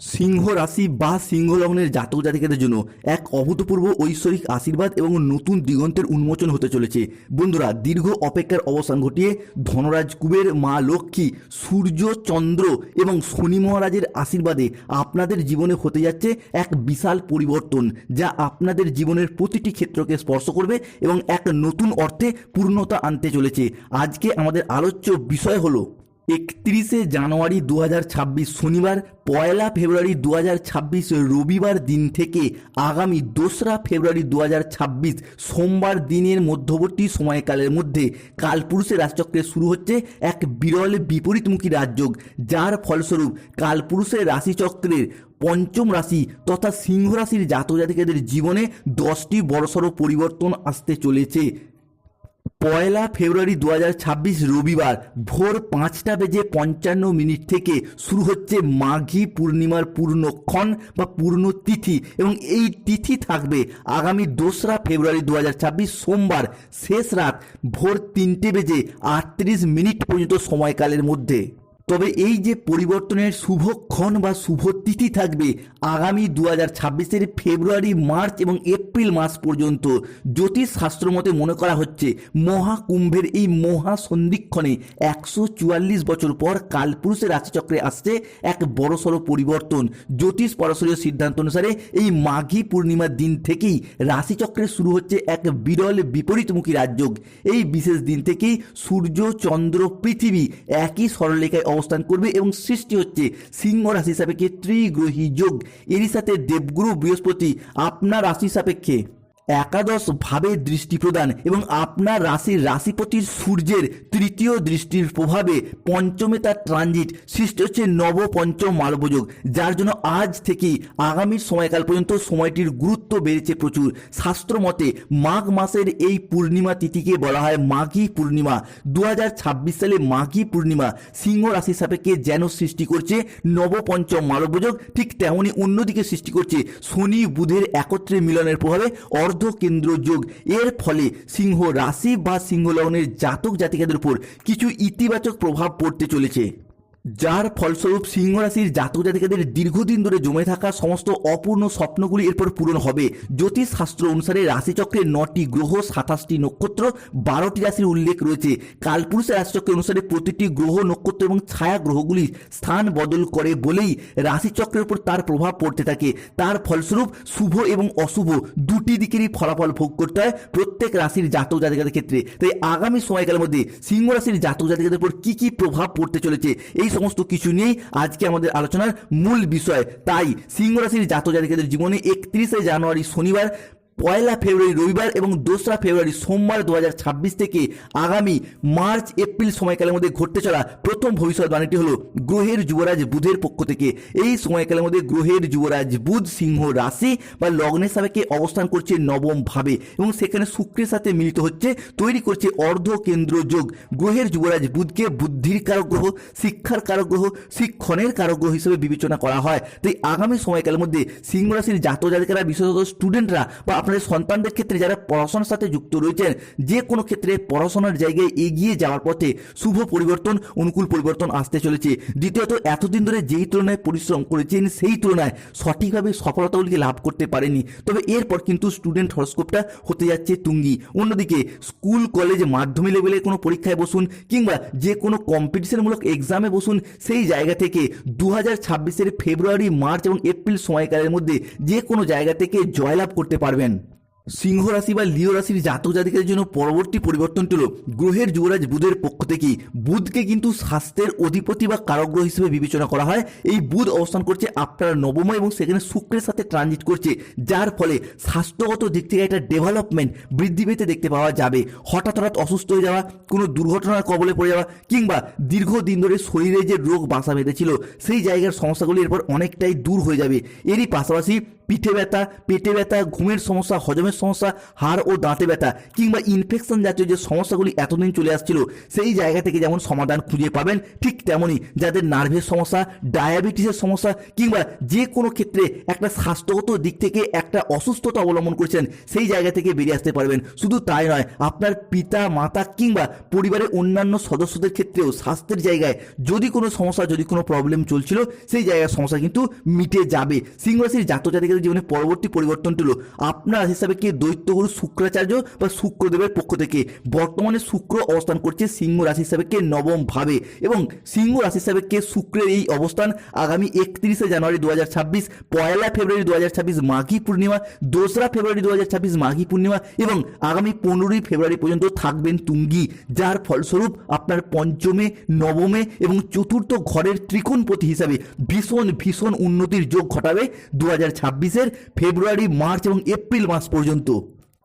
সিংহ রাশি বা সিংহ লগ্নের জাতক জাতিকাদের জন্য এক অভূতপূর্ব ঐশ্বরিক আশীর্বাদ এবং নতুন দিগন্তের উন্মোচন হতে চলেছে। বন্ধুরা, দীর্ঘ অপেক্ষার অবসান ঘটিয়ে ধনরাজ কুবের মা লক্ষ্মী, সূর্য, চন্দ্র এবং শনি মহারাজের আশীর্বাদে আপনাদের জীবনে হতে যাচ্ছে এক বিশাল পরিবর্তন, যা আপনাদের জীবনের প্রতিটি ক্ষেত্রকে স্পর্শ করবে এবং এক নতুন অর্থে পূর্ণতা আনতে চলেছে। আজকে আমাদের আলোচ্য বিষয় হলো একত্রিশে জানুয়ারি দু হাজার ছাব্বিশ শনিবার, পয়লা ফেব্রুয়ারি দু হাজার ছাব্বিশ রবিবার দিন থেকে আগামী দোসরা ফেব্রুয়ারি দু হাজার ছাব্বিশ সোমবার দিনের মধ্যবর্তী সময়কালের মধ্যে কালপুরুষের রাশিচক্রে শুরু হচ্ছে এক বিরল বিপরীতমুখী রাজযোগ, যার ফলস্বরূপ কালপুরুষের রাশিচক্রের পঞ্চম রাশি তথা সিংহ রাশির জাতক জাতিকাদের জীবনে দশটি বড়সড় পরিবর্তন আসতে চলেছে। পয়লা ফেব্রুয়ারি দু হাজার ছাব্বিশ রবিবার ভোর পাঁচটা বেজে পঞ্চান্ন মিনিট থেকে শুরু হচ্ছে মাঘী পূর্ণিমার পূর্ণক্ষণ বা পূর্ণ তিথি এবং এই তিথি থাকবে আগামী দোসরা ফেব্রুয়ারি দু হাজার ছাব্বিশ সোমবার শেষ রাত ভোর তিনটে বেজে আটত্রিশ মিনিট পর্যন্ত সময়কালের মধ্যে। তবে এই যে পরিবর্তনের শুভক্ষণ বা শুভ তিথি থাকবে আগামী দু হাজার ছাব্বিশের ফেব্রুয়ারি, মার্চ এবং এপ্রিল মাস পর্যন্ত, জ্যোতিষ শাস্ত্র মতে মনে করা হচ্ছে মহাকুম্ভের এই মহা সন্ধিক্ষণে একশো চুয়াল্লিশ বছর পর কালপুরুষের রাশিচক্রে আসছে এক বড়সড় পরিবর্তন। জ্যোতিষ পরাশরীয় সিদ্ধান্ত অনুসারে এই মাঘী পূর্ণিমার দিন থেকেই রাশিচক্রে শুরু হচ্ছে এক বিরল বিপরীতমুখী রাজযোগ। এই বিশেষ দিন থেকেই সূর্য, চন্দ্র, পৃথিবী একই সরলরেখায় অবস্থান করবে এবং সৃষ্টি হচ্ছে সিংহ রাশি সাপেক্ষে ত্রিগ্রহী যোগ। এরই সাথে দেবগুরু বৃহস্পতি আপনার রাশি সাপেক্ষে। একাদশ ভাবে দৃষ্টি প্রদান এবং আপনার রাশির রাশিপতির সূর্যের তৃতীয় দৃষ্টির প্রভাবে পঞ্চমে তার ট্রানজিট সৃষ্টি হচ্ছে নবপঞ্চম মালবযোগ যার জন্য আজ থেকেই আগামী সময়কাল পর্যন্ত সময়টির গুরুত্ব বেড়েছে প্রচুর। শাস্ত্র মতে, মাঘ মাসের এই পূর্ণিমা তিথিকে বলা হয় মাঘী পূর্ণিমা। দু হাজার ছাব্বিশ সালে মাঘী পূর্ণিমা সিংহ রাশি সাপেক্ষে যেন সৃষ্টি করছে নবপঞ্চম মালবযোগ ঠিক তেমনই অন্যদিকে সৃষ্টি করছে শনি বুধের একত্রে মিলনের প্রভাবে অর্ধ কেন্দ্র যোগ। এর ফলে সিংহ রাশি বা সিংহ লগ্নের জাতক জাতিকাদের উপর কিছু ইতিবাচক প্রভাব পড়তে চলেছে। যার ফলস্বরূপ সিংহ রাশির জাতক জাতিকাদের দীর্ঘদিন ধরে জমে থাকা সমস্ত অপূর্ণ স্বপ্নগুলি এরপর পূরণ হবে। জ্যোতিষ শাস্ত্র অনুসারে রাশিচক্রে নটি গ্রহ, সাতাশটি নক্ষত্র, বারোটি রাশির উল্লেখ রয়েছে। কালপুরুষের রাশিচক্র অনুসারে প্রতিটি গ্রহ, নক্ষত্র এবং ছায়া গ্রহগুলি স্থান বদল করে বলেই রাশিচক্রের উপর তার প্রভাব পড়তে থাকে। তার ফলস্বরূপ শুভ এবং অশুভ দুটি দিকেরই ফলাফল ভোগ করতে হয় প্রত্যেক রাশির জাতক জাতিকাদের ক্ষেত্রে। তাই আগামী সময়কালের মধ্যে সিংহ রাশির জাতক জাতিকাদের উপর কী কী প্রভাব পড়তে চলেছে, এই সমস্ত কিছু নিয়েই আজকে আমাদের আলোচনার মূল বিষয়। তাই সিংহ রাশির জাতক জাতিকাদের জীবনে একত্রিশে জানুয়ারি শনিবার পয়লা ফেব্রুয়ারি রবিবার এবং দোসরা ফেব্রুয়ারি সোমবার দু হাজার ছাব্বিশ থেকে আগামী মার্চ, এপ্রিল সময়কালের মধ্যে ঘটতে চলা প্রথম ভবিষ্যৎবাণীটি হলো গ্রহের যুবরাজ বুধের পক্ষ থেকে। এই সময়কালের মধ্যে গ্রহের যুবরাজ বুধ সিংহ রাশি বা লগ্নের সাপেক্ষে অবস্থান করছে নবম ভাবে এবং সেখানে শুক্রের সাথে মিলিত হচ্ছে, তৈরি করছে অর্ধ কেন্দ্র যোগ গ্রহের যুবরাজ বুধকে বুদ্ধির কারক গ্রহ শিক্ষার কারক গ্রহ শিক্ষণের কারক গ্রহ হিসেবে বিবেচনা করা হয়। তাই আগামী সময়কালের মধ্যে সিংহ রাশির জাতক জাতিকারা, বিশেষত স্টুডেন্টরা বা আপনাদের সন্তানদের ক্ষেত্রে যারা পড়াশোনার সাথে যুক্ত রয়েছেন, যে কোনো ক্ষেত্রে পড়াশোনার জায়গায় এগিয়ে যাওয়ার পথে শুভ পরিবর্তন, অনুকূল পরিবর্তন আসতে চলেছে। দ্বিতীয়ত, এতদিন ধরে যেই তুলনায় পরিশ্রম করেছেন, সেই তুলনায় সঠিকভাবে সফলতাগুলিকে লাভ করতে পারেনি তবে এরপর কিন্তু স্টুডেন্ট হরস্কোপটা হতে যাচ্ছে তুঙ্গি। অন্যদিকে, স্কুল, কলেজ মাধ্যমিক লেভেলের কোনো পরীক্ষায় বসুন কিংবা যে কোনো কম্পিটিশনমূলক এক্সামে বসুন, সেই জায়গা থেকে দু হাজার ফেব্রুয়ারি, মার্চ এবং এপ্রিল সময়কালের মধ্যে যে কোনো জায়গা থেকে জয়লাভ করতে পারবেন। সিংহ রাশি বা লিও রাশির জাতক জাতিকের জন্য পরবর্তী পরিবর্তনটি হল গ্রহের যুবরাজ বুধের পক্ষ থেকেই বুধকে কিন্তু স্বাস্থ্যের অধিপতি বা কারগ্রহ হিসেবে বিবেচনা করা হয়। এই বুধ অবস্থান করছে আপনার নবম এবং সেখানে শুক্রের সাথে ট্রানজিট করছে, যার ফলে স্বাস্থ্যগত দিক থেকে একটা ডেভেলপমেন্ট বৃদ্ধি পেতে দেখতে পাওয়া যাবে। হঠাৎ হঠাৎ অসুস্থ হয়ে যাওয়া, কোনো দুর্ঘটনার কবলে পড়ে যাওয়া, কিংবা দীর্ঘদিন ধরে শরীরে যে রোগ বাসা বেঁধেছিল, সেই জায়গার সমস্যাগুলি এরপর অনেকটাই দূর হয়ে যাবে। এরই পাশাপাশি পিঠে ব্যথা, পেটে ব্যথা, ঘুমের সমস্যা, হজমের সমস্যা, হাড় ও দাঁতে ব্যথা কিংবা ইনফেকশন জাতীয় যে সমস্যাগুলি এতদিন চলে আসছিল, সেই জায়গা থেকে যেমন সমাধান খুঁজে পাবেন, ঠিক তেমনই যাদের নার্ভের সমস্যা ডায়াবেটিসের সমস্যা কিংবা যে কোনো ক্ষেত্রে একটা স্বাস্থ্যগত দিক থেকে একটা অসুস্থতা অবলম্বন করছেন, সেই জায়গা থেকে বেরিয়ে আসতে পারবেন। শুধু তাই নয়, আপনার পিতা, মাতা কিংবা পরিবারের অন্যান্য সদস্যদের ক্ষেত্রেও স্বাস্থ্যের জায়গায় যদি কোনো সমস্যা, যদি কোনো প্রবলেম চলছিল, সেই জায়গার সমস্যা কিন্তু মিটে যাবে। সিংহ রাশির জাতিকাদের জীবনে পরবর্তী পরিবর্তনটি হলো আপনার হিসাবে কে দৈত্যগুরু শুক্রাচার্য বা শুক্রদেবের পক্ষ থেকে বর্তমানে শুক্র অবস্থান করছে সিংহ রাশি হিসাবে কে নবম ভাবে এবং সিংহ রাশি হিসাবে কে শুক্রের এই অবস্থান আগামী একত্রিশে জানুয়ারি দু হাজার ছাব্বিশ, পয়লা ফেব্রুয়ারি দু হাজার ছাব্বিশ মাঘী পূর্ণিমা, দোসরা ফেব্রুয়ারি দু হাজার ছাব্বিশ মাঘী পূর্ণিমা এবং আগামী পনেরোই ফেব্রুয়ারি পর্যন্ত থাকবেন তুঙ্গি। যার ফলস্বরূপ আপনার পঞ্চমে, নবমে এবং চতুর্থ ঘরের ত্রিকোণপতি হিসাবে ভীষণ ভীষণ উন্নতির যোগ ঘটাবে দু ছাব্বিশ ছাব্বিশের ফেব্রুয়ারি মার্চ এবং এপ্রিল মাস পর্যন্ত।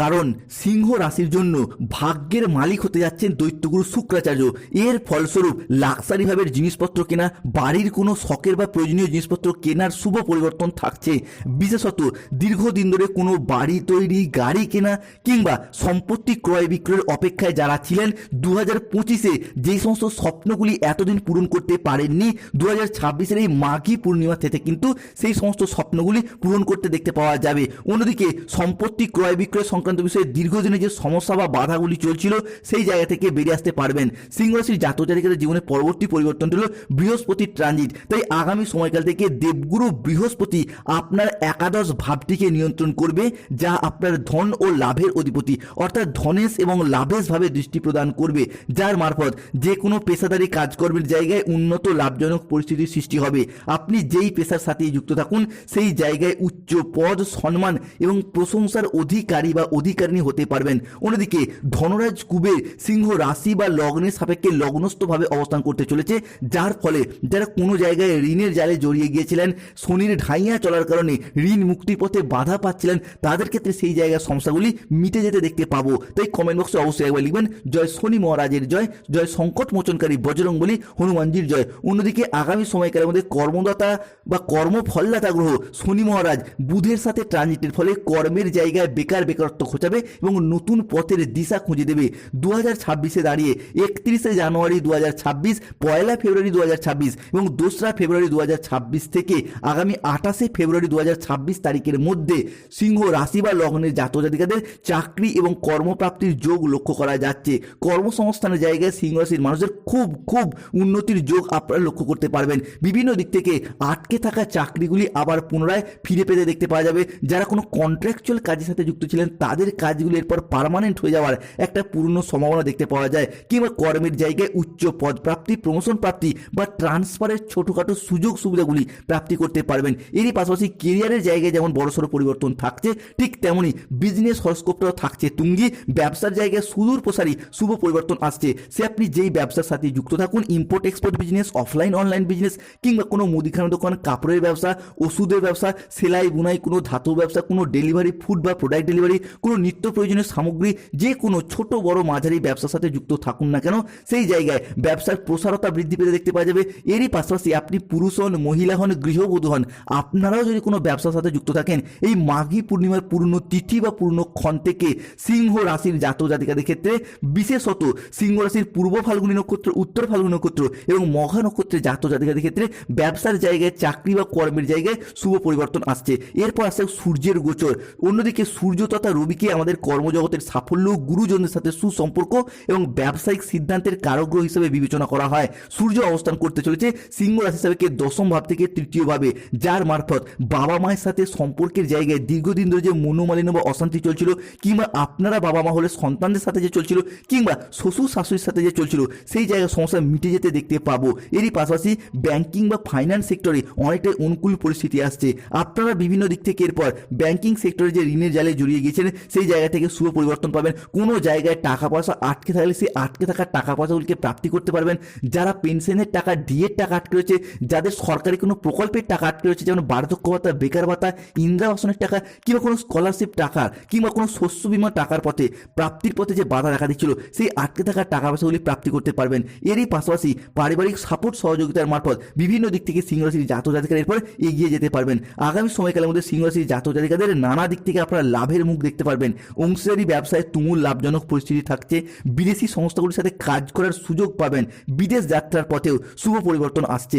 কারণ সিংহ রাশির জন্য ভাগ্যের মালিক হতে যাচ্ছেন দৈত্যগুরু শুক্রাচার্য। এর ফলস্বরূপ লাক্সারি ভাবের জিনিসপত্র কেনা, বাড়ির কোনো শখের বা প্রয়োজনীয় জিনিসপত্র কেনার শুভ পরিবর্তন থাকছে। বিশেষত দীর্ঘদিন ধরে কোনো বাড়ি তৈরি, গাড়ি কেনা কিংবা সম্পত্তি ক্রয় বিক্রয়ের অপেক্ষায় যারা ছিলেন দু হাজার পঁচিশে যে সমস্ত স্বপ্নগুলি এতদিন পূরণ করতে পারেননি দু হাজার ছাব্বিশের এই মাঘী পূর্ণিমা থেকে কিন্তু সেই সমস্ত স্বপ্নগুলি পূরণ করতে দেখতে পাওয়া যাবে। অন্যদিকে সম্পত্তি ক্রয় বিক্রয় সংক্রান্ত বিষয়ে দীর্ঘদিনের যে সমস্যা বা বাধাগুলি চলছিল, সেই জায়গা থেকে বেরিয়ে আসতে পারবেন। সিংহ রাশির জাতক জাতিকাদের জীবনে পরবর্তী পরিবর্তন হলো বৃহস্পতির ট্রানজিট। তাই আগামী সময়কাল থেকে দেবগুরু বৃহস্পতি আপনার একাদশ ভাবটিকে নিয়ন্ত্রণ করবে, যা আপনার ধন ও লাভের অধিপতি। অর্থাৎ ধনেশ এবং লাভেশ ভাবে দৃষ্টি প্রদান করবে, যার মারফত যে কোনো পেশাদারি কাজকর্মের জায়গায় উন্নত লাভজনক পরিস্থিতির সৃষ্টি হবে। আপনি যেই পেশার সাথে যুক্ত থাকুন, সেই জায়গায় উচ্চ পদ, সম্মান এবং প্রশংসার অধিকারী বা অধিকারিণী হতে পারবেন। অন্যদিকে ধনরাজ কুবের সিংহ রাশি বা লগ্নের সাপেক্ষে লগ্নস্থভাবে অবস্থান করতে চলেছে, যার ফলে যারা কোনো জায়গায় ঋণের জালে জড়িয়ে গিয়েছিলেন, শনির ঢাইয়া চলার কারণে ঋণ মুক্তির পথে বাধা পাচ্ছিলেন, তাদের ক্ষেত্রে সেই জায়গার সমস্যাগুলি মিটে যেতে দেখতে পাবো। তাই কমেন্ট বক্সে অবশ্যই একবার লিখবেন, জয় শনি মহারাজের জয় জয় সংকট মোচনকারী বজরং বলি, হনুমানজির জয়। অন্যদিকে আগামী সময়কালের মধ্যে কর্মদাতা বা কর্মফলদাতা গ্রহ শনি মহারাজ, বুধের সাথে ট্রানজিটের ফলে কর্মের জায়গায় বেকার বেকার বেকারত্ব খোঁচাবে এবং নতুন পথের দিশা খুঁজে দেবে। দু হাজার ছাব্বিশে দাঁড়িয়ে একত্রিশে জানুয়ারি দু হাজার ছাব্বিশ, পয়লা ফেব্রুয়ারি দু হাজার ছাব্বিশ এবং দোসরা ফেব্রুয়ারি দু হাজার ছাব্বিশ থেকে আগামী আঠাশে ফেব্রুয়ারি দু হাজার ছাব্বিশ তারিখের মধ্যে সিংহ রাশি বা লগ্নের জাতক জাতিকাদের চাকরি এবং কর্মপ্রাপ্তির যোগ লক্ষ্য করা যাচ্ছে। কর্মসংস্থানের জায়গায় সিংহ রাশির মানুষের খুব খুব উন্নতির যোগ আপনারা লক্ষ্য করতে পারবেন। বিভিন্ন দিক থেকে আটকে থাকা চাকরিগুলি আবার পুনরায় ফিরে পেতে দেখতে পাওয়া যাবে। যারা কোনো কন্ট্রাকচুয়াল কাজের সাথে যুক্ত ছিলেন তাদের কাজগুলি এরপর পার্মানেন্ট হয়ে যাওয়ার একটা পূর্ণ সম্ভাবনা দেখতে পাওয়া যায়। কিংবা কর্মের জায়গায় উচ্চ পদ প্রাপ্তি প্রমোশন প্রাপ্তি বা ট্রান্সফারের ছোটোখাটো সুযোগ সুবিধাগুলি প্রাপ্তি করতে পারবেন। এরই পাশাপাশি কেরিয়ারের জায়গায় যেমন বড়সড় পরিবর্তন থাকছে, ঠিক তেমনই বিজনেস হরস্কোপটাও থাকছে। তুঙ্গি ব্যবসার জায়গায় সুদূর প্রসারী, শুভ পরিবর্তন আসছে। সে আপনি যেই ব্যবসার সাথে যুক্ত থাকুন import export business offline online business কিংবা কোনো মুদিখানা দোকান, কাপড়ের ব্যবসা, ওষুধের ব্যবসা, সেলাই, বুনাই, কোনো ধাতু ব্যবসা, কোনো ডেলিভারি ফুড বা প্রোডাক্ট ডেলিভারি কোনো নিত্য প্রয়োজনীয় সামগ্রী, যে কোনো ছোট বড় মাঝারি ব্যবসার সাথে যুক্ত থাকুন না কেন, সেই জায়গায় ব্যবসার প্রসারতা বৃদ্ধি পেতে দেখতে পাওয়া যাবে। এরই পাশাপাশি আপনি পুরুষ হন, মহিলা হন, গৃহবধূ হন, আপনারাও যদি কোনো ব্যবসার সাথে যুক্ত থাকেন, এই মাঘী পূর্ণিমার পূর্ণ তিথি বা পূর্ণ ক্ষণ থেকে সিংহ রাশির জাতক জাতিকাদের ক্ষেত্রে, বিশেষত সিংহ রাশির পূর্ব ফাল্গুনী নক্ষত্র, উত্তর ফাল্গুনী নক্ষত্র এবং মঘা নক্ষত্রের জাতক জাতিকাদের ক্ষেত্রে ব্যবসার জায়গায়, চাকরি বা কর্মের জায়গায় শুভ পরিবর্তন আসছে। এরপর আসছে সূর্যের গোচর। অন্যদিকে সূর্য তথা রবিকে আমাদের কর্মজগতের সাফল্য, গুরুজনদের সাথে সুসম্পর্ক এবং ব্যবসায়িক সিদ্ধান্তের কারগ্রহ হিসেবে বিবেচনা করা হয়। সূর্য অবস্থান করতে চলেছে সিংহ রাশি হিসাবে দশম ভাব থেকে তৃতীয় ভাবে যার মারফত বাবা মায়ের সাথে সম্পর্কের জায়গায় দীর্ঘদিন ধরে যে মনোমালিন্য বা অশান্তি চলছিল, কিংবা আপনারা বাবা মা হলে সন্তানদের সাথে যে চলছিল, কিংবা শ্বশুর শাশুড়ির সাথে যে চলছিল, সেই জায়গায় সমস্যা মিটে যেতে দেখতে পাবো। এরই পাশাপাশি ব্যাংকিং বা ফাইন্যান্স সেক্টরে অনেকটাই অনুকূল পরিস্থিতি আসছে। আপনারা বিভিন্ন দিক থেকে এরপর ব্যাংকিং সেক্টরে যে ঋণের জালে জড়িয়ে গিয়েছেন সেই জায়গা থেকে শুভ পরিবর্তন পাবেন। কোনো জায়গায় টাকা পয়সা আটকে থাকলে সেই আটকে থাকা টাকা পয়সাগুলিকে প্রাপ্তি করতে পারবেন। যারা পেনশনের টাকা ডিএর টাকা আটকে রয়েছে, যাদের সরকারি কোনো প্রকল্পের টাকা আটকে রয়েছে, যেমন বার্ধক্য ভাতা, বেকার ভাতা, ইন্দিরা আবাসনের টাকা, কিংবা কোনো স্কলারশিপ টাকার, কিংবা কোনো শস্য বীমা টাকার পথে, প্রাপ্তির পথে যে বাধা দেখা দিচ্ছিল, সেই আটকে থাকা টাকা পয়সাগুলি প্রাপ্তি করতে পারবেন। এরই পাশাপাশি পারিবারিক সাপোর্ট সহযোগিতার মারফত বিভিন্ন দিক থেকে সিংহ রাশির জাতক জাতিকারা এরপর এগিয়ে যেতে পারবেন। আগামী সময়কালের মধ্যে সিংহ রাশির জাতক জাতিকাদের নানা দিক থেকে আপনারা লাভের মুখ দেখতে পারবেন। অংশীদারি ব্যবসায় তুমুল লাভজনক পরিস্থিতি থাকছে। বিদেশি সংস্থাগুলির সাথে কাজ করার সুযোগ পাবেন। বিদেশ যাত্রার পথেও শুভ পরিবর্তন আসছে।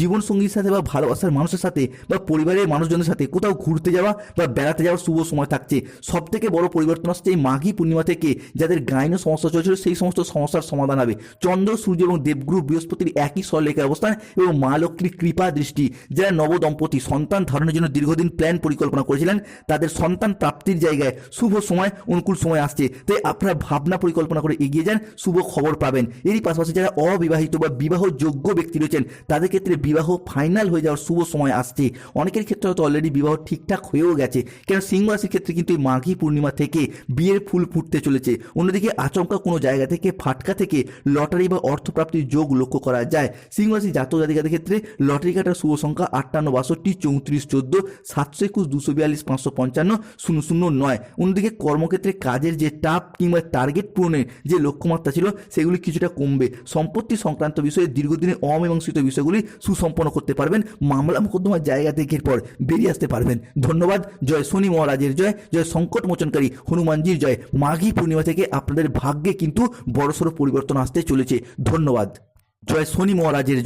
জীবনসঙ্গীর সাথে বা ভালোবাসার মানুষের সাথে বা পরিবারের মানুষজনের সাথে কোথাও ঘুরতে যাওয়া বা বেড়াতে যাওয়ার শুভ সময় থাকছে। সব থেকে বড় পরিবর্তন আসছে এই মাঘী পূর্ণিমা থেকে। যাদের গাইন সমস্যা চলছিল সেই সমস্ত সমস্যার সমাধান হবে। চন্দ্র, সূর্য এবং দেবগুরু বৃহস্পতির একই স্বলেখের অবস্থান এবং মা লক্ষ্মীর কৃপা দৃষ্টি। যারা নবদম্পতি, সন্তান ধারণের জন্য দীর্ঘদিন প্ল্যান পরিকল্পনা করেছিলেন, তাদের সন্তান প্রাপ্তির জায়গায় শুভ সময়, অনুকূল সময় আসছে। তাই আপনারা ভাবনা পরিকল্পনা করে এগিয়ে যান, শুভ খবর পাবেন। এরই পাশাপাশি যারা অবিবাহিত বা বিবাহ যোগ্য ব্যক্তি রয়েছেন, তাদের ক্ষেত্রে বিবাহ ফাইনাল হয়ে যাওয়ার শুভ সময় আসছে। অনেকের ক্ষেত্রে হয়তো অলরেডি বিবাহ ঠিকঠাক হয়েও গেছে। কেন সিংহ রাশির ক্ষেত্রে কিন্তু এই মাঘী পূর্ণিমা থেকে বিয়ের ফুল ফুটতে চলেছে। অন্যদিকে আচমকা কোনো জায়গা থেকে, ফাটকা থেকে লটারি বা অর্থপ্রাপ্তির যোগ লক্ষ্য করা যায়। সিংহ রাশি জাতক জাতিকাদের ক্ষেত্রে লটারি কাটার শুভ সংখ্যা আটান্ন, বাষট্টি, চৌত্রিশ, চোদ্দ, সাতশো একুশ, দুশো বিয়াল্লিশ, পাঁচশো পঞ্চান্ন, শূন্য শূন্য, নয়। অন্যদিকে কর্মক্ষেত্রে কাজের যে টাপ কিংবা টার্গেট পূরণের যে লক্ষ্যমাত্রা ছিল, সেগুলি কিছুটা কমবে। সম্পত্তি সংক্রান্ত বিষয়ে দীর্ঘদিনের অমীমাংসিত বিষয়গুলি সুসম্পন্ন করতে পারবেন। মামলা মোকদ্দমার জায়গা থেকে এরপর বেরিয়ে আসতে পারবেন। ধন্যবাদ। জয় শনি মহারাজের জয়। জয় সংকট মোচনকারী হনুমানজির জয়। মাঘী পূর্ণিমা থেকে আপনাদের ভাগ্যে কিন্তু বড়সড় পরিবর্তন আসতে চলেছে। ধন্যবাদ। জয় শনি মহারাজের